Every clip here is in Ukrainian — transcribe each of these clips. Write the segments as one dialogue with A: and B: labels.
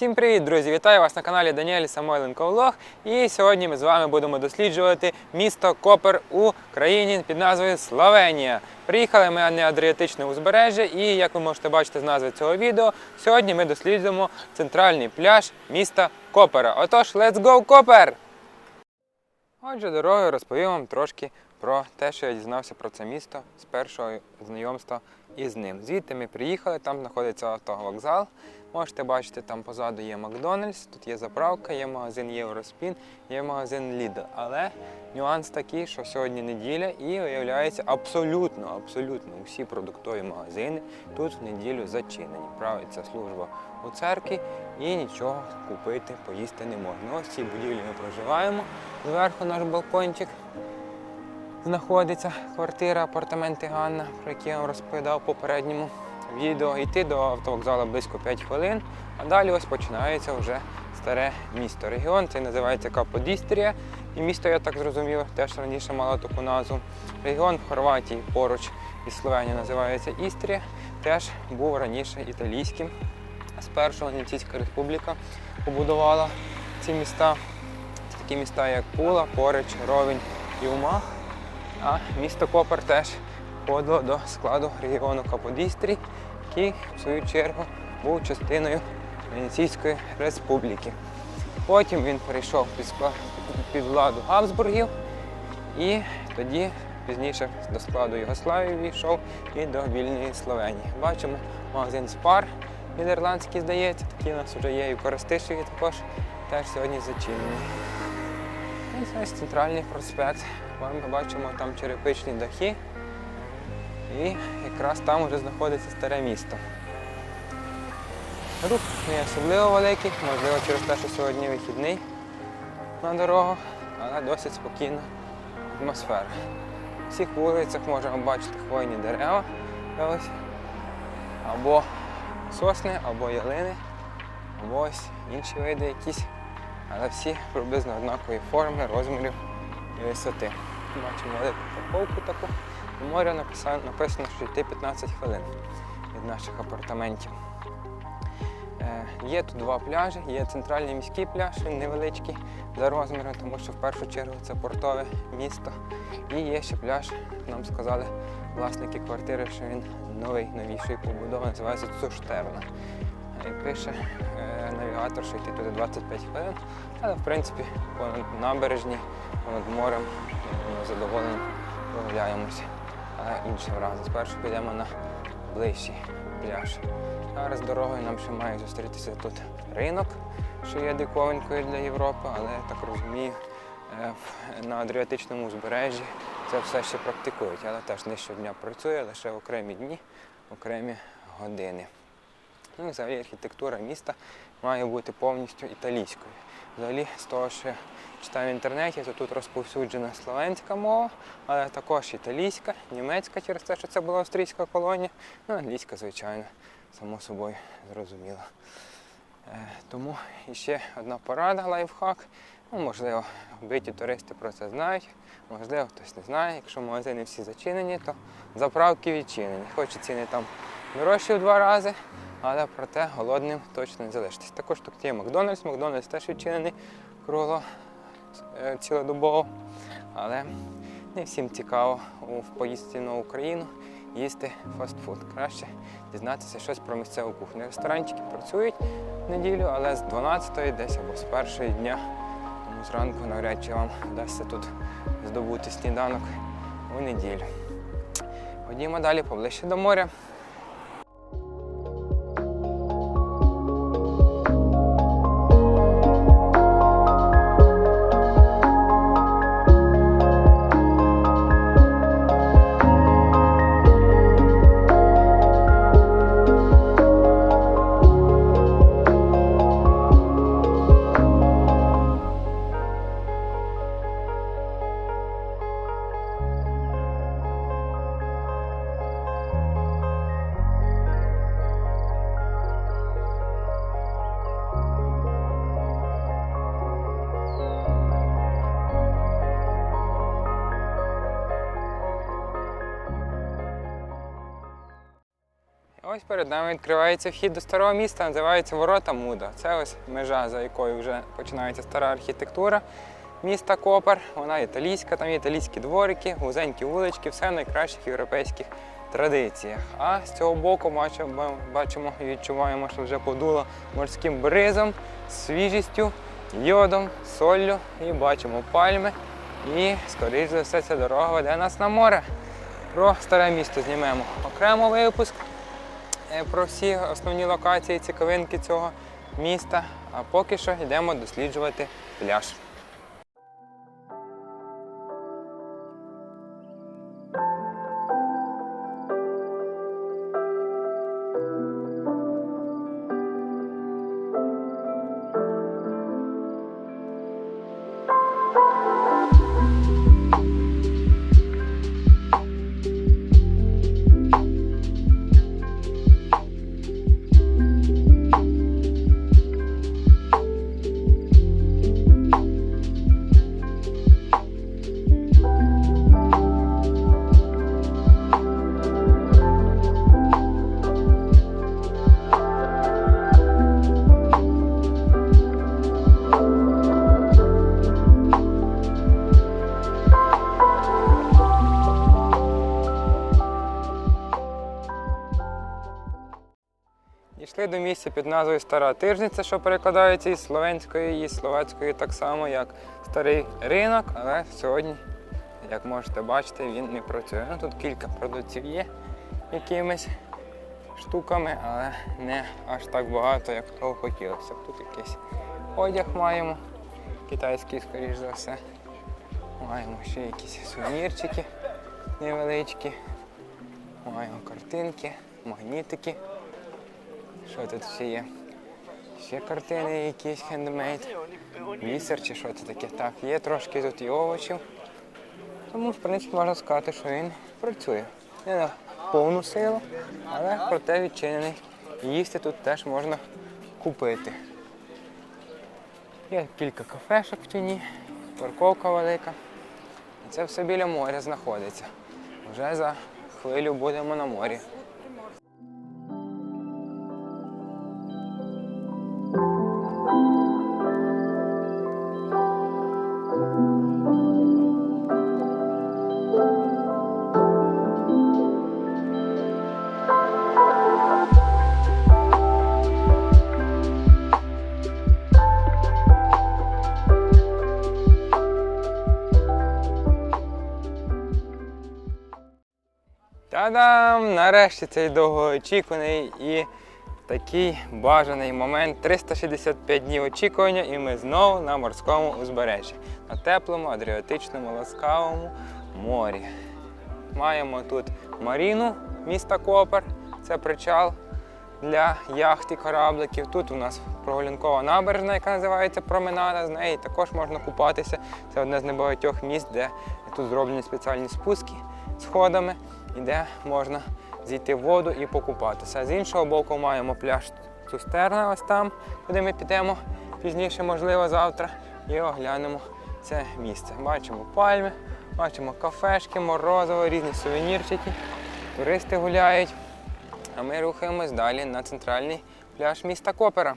A: Всім привіт, друзі! Вітаю вас на каналі Даніель Самойленко Влог. І сьогодні ми з вами будемо досліджувати місто Копер у країні під назвою Словенія. Приїхали ми на Адріатичне узбережжя, і як ви можете бачити з назви цього відео, сьогодні ми досліджуємо центральний пляж міста Копера. Отож, let's go, Копер! Отже, дорогою розповім вам трошки про те, що я дізнався про це місто з першого знайомства із ним. Звідти ми приїхали, там знаходиться автовокзал. Можете бачити, там позаду є Макдональдс, тут є заправка, є магазин Євроспін, є магазин Lidl. Але нюанс такий, що сьогодні неділя і виявляється абсолютно, абсолютно усі продуктові магазини тут в неділю зачинені. Правиться служба у церкві і нічого купити, поїсти не можна. Ось в цій будівлі ми проживаємо. Зверху наш балкончик знаходиться квартира, апартаменти Ганна, про які я вам розповідав попередньому відео. Йти до автовокзалу близько 5 хвилин, а далі ось починається вже старе місто. Регіон цей називається Каподістрія. І місто, я так зрозумів, теж раніше мало таку назву. Регіон в Хорватії поруч із Словенією називається Істрія, теж був раніше італійським. Спершу Венеційська республіка побудувала ці міста. Це такі міста, як Пула, Порич, Ровень і Умах. А місто Копер теж входило до складу регіону Каподістрі, який, в свою чергу, був частиною Венеційської республіки. Потім він перейшов під, владу Габсбургів і тоді пізніше до складу Югославії війшов і до вільної Словенії. Бачимо магазин Спар нідерландський, здається, такий у нас вже є і в також теж сьогодні зачинений. І ось центральний проспект. Ми бачимо там черепичні дахи. І якраз там вже знаходиться старе місто. Рух не особливо великий, можливо через те, що сьогодні вихідний на дорогах, але досить спокійна атмосфера. В всіх вулицях можемо бачити хвойні дерева. Або сосни, або ялини, або ось інші види якісь, але всі приблизно однакової форми, розмірів і висоти. Бачимо велику парковку таку. У моря написано, що йти 15 хвилин від наших апартаментів. Е, Є тут два пляжі, є центральний міський пляж, він невеличкий за розміром, тому що в першу чергу це портове місто. І є ще пляж, нам сказали власники квартири, що він новий, новіший побудова, називається Цуштерна. І пише е, навігатор, що йти туди 25 хвилин, але в принципі понад набережні, понад морем е, ми задоволені прогуляємося. Але іншим разом. Спершу підемо на ближчий пляж. Зараз дорогою нам ще має зустрітися тут ринок, що є диковинкою для Європи, але я так розумію, е, на Адріатичному узбережжі це все ще практикують, але теж не щодня працює, лише окремі дні, окремі години. Ну і взагалі архітектура міста має бути повністю італійською. Взагалі, з того, що я читаю в інтернеті, то тут розповсюджена словенська мова, але також італійська, німецька через те, що це була австрійська колонія, ну англійська, звичайно, само собою зрозуміло. Е, Тому ще одна порада, лайфхак. Ну, можливо, биті туристи про це знають, можливо, хтось не знає. Якщо магазини всі зачинені, то заправки відчинені. Хоч ціни там дорожчі в два рази, але проте голодним точно не залишитись. Також тут є Макдональдс, Макдональдс теж відчинений кругло е, цілодобово. Але не всім цікаво у- поїздці на Україну їсти фастфуд. Краще дізнатися щось про місцеву кухню. Ресторанчики працюють в неділю, але з 12-ї десь або з першої дня. Тому зранку навряд чи вам вдасться тут здобути сніданок у неділю. Ходімо далі поближче до моря. Ось перед нами відкривається вхід до старого міста, називається Ворота Муда. Це ось межа, за якою вже починається стара архітектура міста Копер. Вона італійська, там є італійські дворики, вузенькі вулички, все в найкращих європейських традиціях. А з цього боку бачимо, бачимо і відчуваємо, що вже подуло морським бризом, свіжістю, йодом, соллю і бачимо пальми. І, скоріш за все, ця дорога веде нас на море. Про старе місто знімемо окремо випуск про всі основні локації, цікавинки цього міста. А поки що йдемо досліджувати пляж. Дійшли до місця під назвою Стара Тижниця, що перекладається із словенської і словацької так само, як старий ринок, але сьогодні, як можете бачити, він не працює. Ну, тут кілька продавців є якимись штуками, але не аж так багато, як того хотілося. Тут якийсь одяг маємо, китайський, скоріш за все. Маємо ще якісь сувенірчики невеличкі. Маємо картинки, магнітики. Що тут ще є? Ще картини якісь хендмейд. Бісер чи що це таке. Так, є трошки тут і овочів. Тому, в принципі, можна сказати, що він працює. Не на повну силу, але проте відчинений. Їсти тут теж можна купити. Є кілька кафешок в тіні, парковка велика. І це все біля моря знаходиться. Вже за хвилю будемо на морі. Та-дам! Нарешті цей довгоочікуваний і такий бажаний момент. 365 днів очікування, і ми знову на морському узбережжі, на теплому, адріатичному, ласкавому морі. Маємо тут маріну міста Копер, це причал для яхт і корабликів. Тут у нас прогулянкова набережна, яка називається Променада. З неї також можна купатися. Це одне з небагатьох місць, де тут зроблені спеціальні спуски сходами, і де можна зійти в воду і покупатися. З іншого боку маємо пляж Цустерна, ось там, куди ми підемо пізніше, можливо, завтра, і оглянемо це місце. Бачимо пальми, бачимо кафешки, морозиво, різні сувенірчики. Туристи гуляють. А ми рухаємось далі на центральний пляж міста Копера.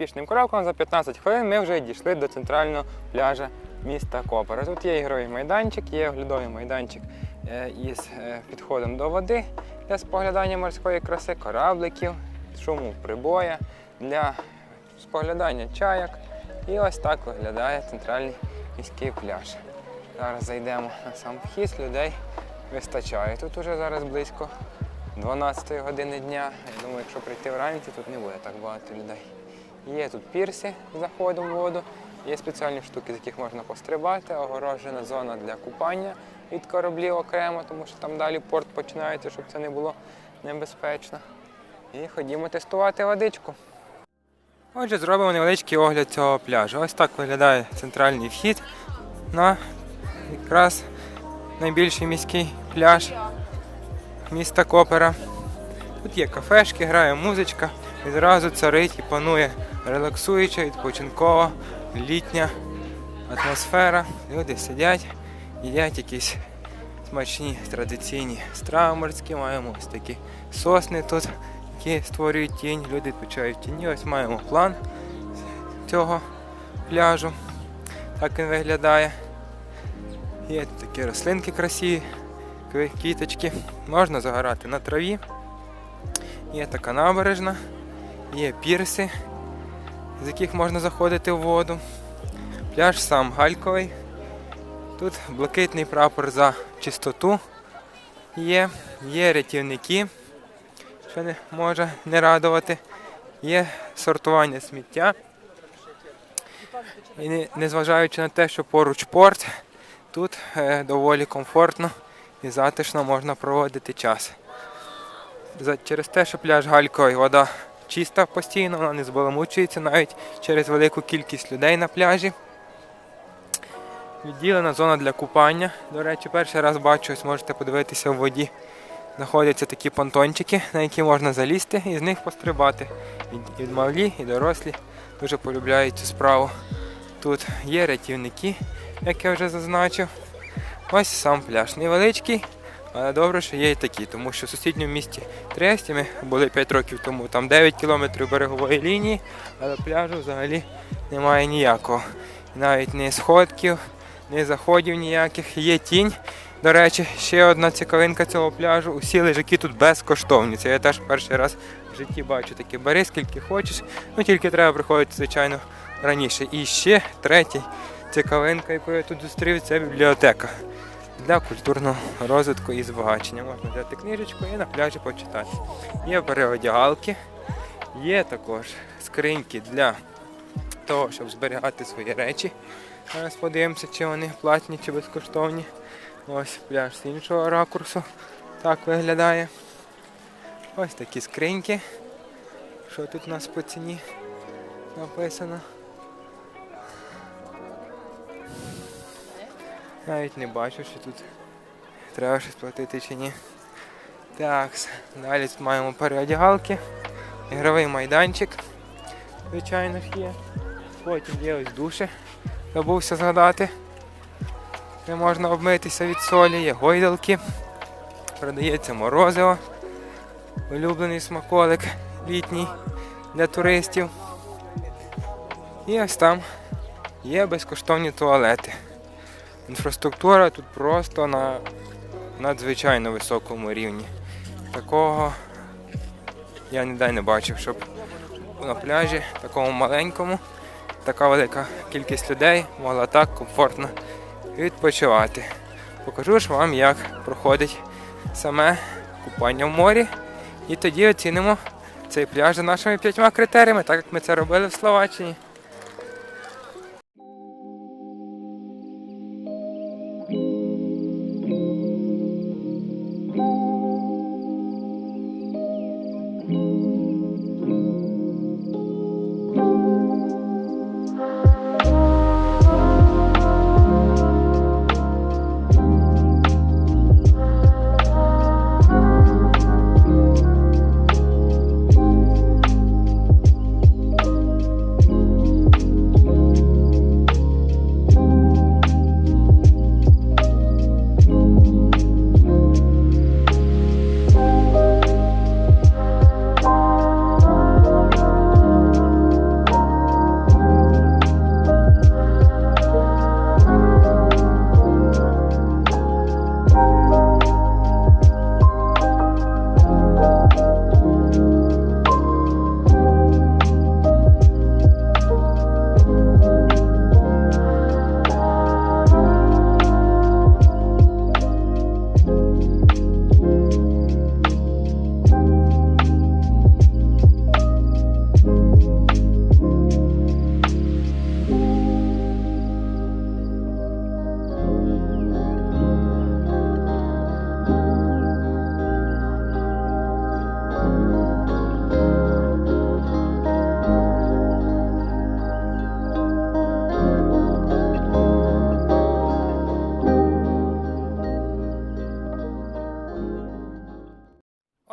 A: Неспішним кроком за 15 хвилин ми вже дійшли до центрального пляжа міста Копера. Тут є ігровий майданчик, є оглядовий майданчик е, із е, підходом до води для споглядання морської краси, корабликів, шуму прибоя, для споглядання чаяк. І ось так виглядає центральний міський пляж. Зараз зайдемо на сам вхід, людей вистачає. Тут уже зараз близько 12 години дня. Я думаю, якщо прийти вранці, тут не буде так багато людей. Є тут пірси з заходом в воду, є спеціальні штуки, з яких можна пострибати, огорожена зона для купання від кораблів окремо, тому що там далі порт починається, щоб це не було небезпечно. І ходімо тестувати водичку. Отже, зробимо невеличкий огляд цього пляжу. Ось так виглядає центральний вхід на якраз найбільший міський пляж міста Копера. Тут є кафешки, грає музичка, відразу царить і панує релаксуюча, відпочинкова, літня атмосфера. Люди сидять, їдять якісь смачні традиційні страви морські. Маємо ось такі сосни тут, які створюють тінь, люди відпочивають в тіні. Ось маємо план цього пляжу. Так він виглядає. Є такі рослинки красиві, квіточки. Можна загорати на траві. Є така набережна, є пірси, з яких можна заходити в воду. Пляж сам гальковий. Тут блакитний прапор за чистоту є, є рятівники, що не може не радувати. Є сортування сміття. І незважаючи на те, що поруч порт, тут е, доволі комфортно і затишно можна проводити час. Через те, що пляж Гальковий вода чиста постійно, вона не збаламучується навіть через велику кількість людей на пляжі. Відділена зона для купання. До речі, перший раз бачу, ось можете подивитися в воді. Знаходяться такі понтончики, на які можна залізти і з них пострибати. І, малі, і дорослі дуже полюбляють цю справу. Тут є рятівники, як я вже зазначив. Ось сам пляж. Невеличкий, але добре, що є і такі, тому що в сусідньому місті Тресті ми були 5 років тому, там 9 кілометрів берегової лінії, але пляжу взагалі немає ніякого. Навіть ні сходків, ні заходів ніяких. Є тінь. До речі, ще одна цікавинка цього пляжу. Усі лежаки тут безкоштовні. Це я теж перший раз в житті бачу такі бери, скільки хочеш. Ну тільки треба приходити, звичайно, раніше. І ще третій цікавинка, яку я тут зустрів, це бібліотека для культурного розвитку і збагачення. Можна взяти книжечку і на пляжі почитати. Є переодягалки, є також скриньки для того, щоб зберігати свої речі. Зараз подивимося, чи вони платні чи безкоштовні. Ось пляж з іншого ракурсу. Так виглядає. Ось такі скриньки. Що тут у нас по ціні написано? Навіть не бачу, що тут треба щось платити чи ні. Так, далі тут маємо переодягалки, ігровий майданчик, звичайно ж є. Потім є ось душі, забувся згадати. Де можна обмитися від солі, є гойдалки, продається морозиво, улюблений смаколик літній для туристів. І ось там є безкоштовні туалети. Інфраструктура тут просто на надзвичайно високому рівні. Такого я ніде не бачив, щоб на пляжі, такому маленькому, така велика кількість людей могла так комфортно відпочивати. Покажу ж вам, як проходить саме купання в морі. І тоді оцінимо цей пляж за нашими п'ятьма критеріями, так як ми це робили в Словаччині.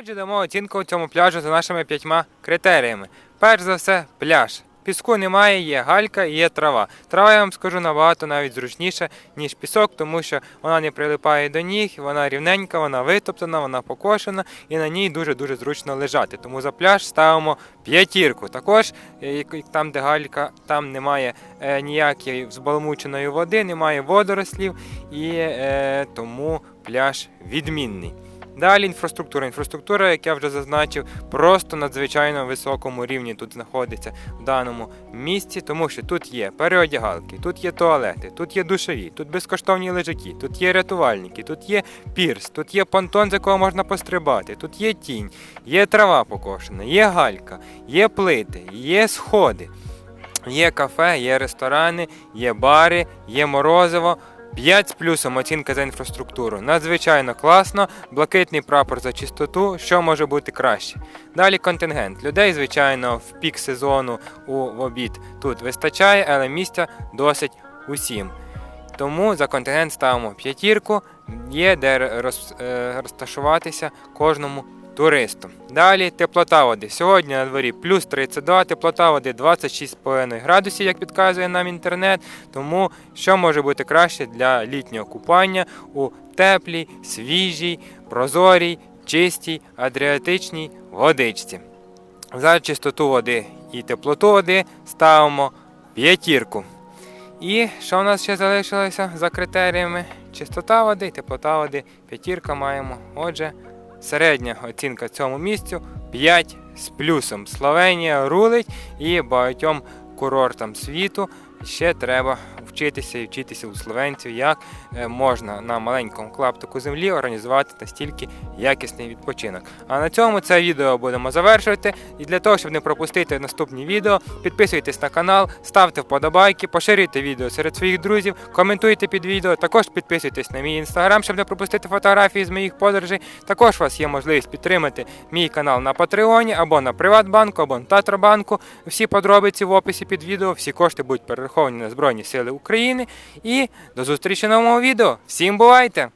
A: Отже, дамо оцінку цьому пляжу за нашими п'ятьма критеріями. Перш за все, пляж. Піску немає, є галька і є трава. Трава, я вам скажу, набагато навіть зручніше, ніж пісок, тому що вона не прилипає до ніг, вона рівненька, вона витоптана, вона покошена і на ній дуже-дуже зручно лежати. Тому за пляж ставимо п'ятірку. Також е, там, де галька, там немає е, ніякої взбаламученої води, немає водорослів, і е, тому пляж відмінний. Далі інфраструктура. Інфраструктура, як я вже зазначив, просто надзвичайно високому рівні тут знаходиться в даному місці, тому що тут є переодягалки, тут є туалети, тут є душові, тут безкоштовні лежаки, тут є рятувальники, тут є пірс, тут є понтон, з якого можна пострибати, тут є тінь, є трава покошена, є галька, є плити, є сходи. Є кафе, є ресторани, є бари, є морозиво. 5 з плюсом оцінка за інфраструктуру. Надзвичайно класно, блакитний прапор за чистоту, що може бути краще. Далі контингент. Людей, звичайно, в пік сезону у обід тут вистачає, але місця досить усім. Тому за контингент ставимо п'ятірку, є де е, розташуватися кожному туристу. Далі теплота води. Сьогодні на дворі плюс 32, теплота води 26,5 градусів, як підказує нам інтернет. Тому що може бути краще для літнього купання у теплій, свіжій, прозорій, чистій, адріатичній водичці. За чистоту води і теплоту води ставимо п'ятірку. І що в нас ще залишилося за критеріями? Чистота води, теплота води, п'ятірка маємо. Отже, середня оцінка цьому місцю 5 з плюсом. Словенія рулить і багатьом курортам світу ще треба вчитися і вчитися у словенців, як е, можна на маленькому клаптику землі організувати настільки якісний відпочинок. А на цьому це відео будемо завершувати. І для того, щоб не пропустити наступні відео, підписуйтесь на канал, ставте вподобайки, поширюйте відео серед своїх друзів, коментуйте під відео. Також підписуйтесь на мій інстаграм, щоб не пропустити фотографії з моїх подорожей. Також у вас є можливість підтримати мій канал на Патреоні або на Приватбанку, або на Татробанку. Всі подробиці в описі під відео. Всі кошти будуть перераховані на Збройні Сили України. І до зустрічі в новому відео. Всім бувайте!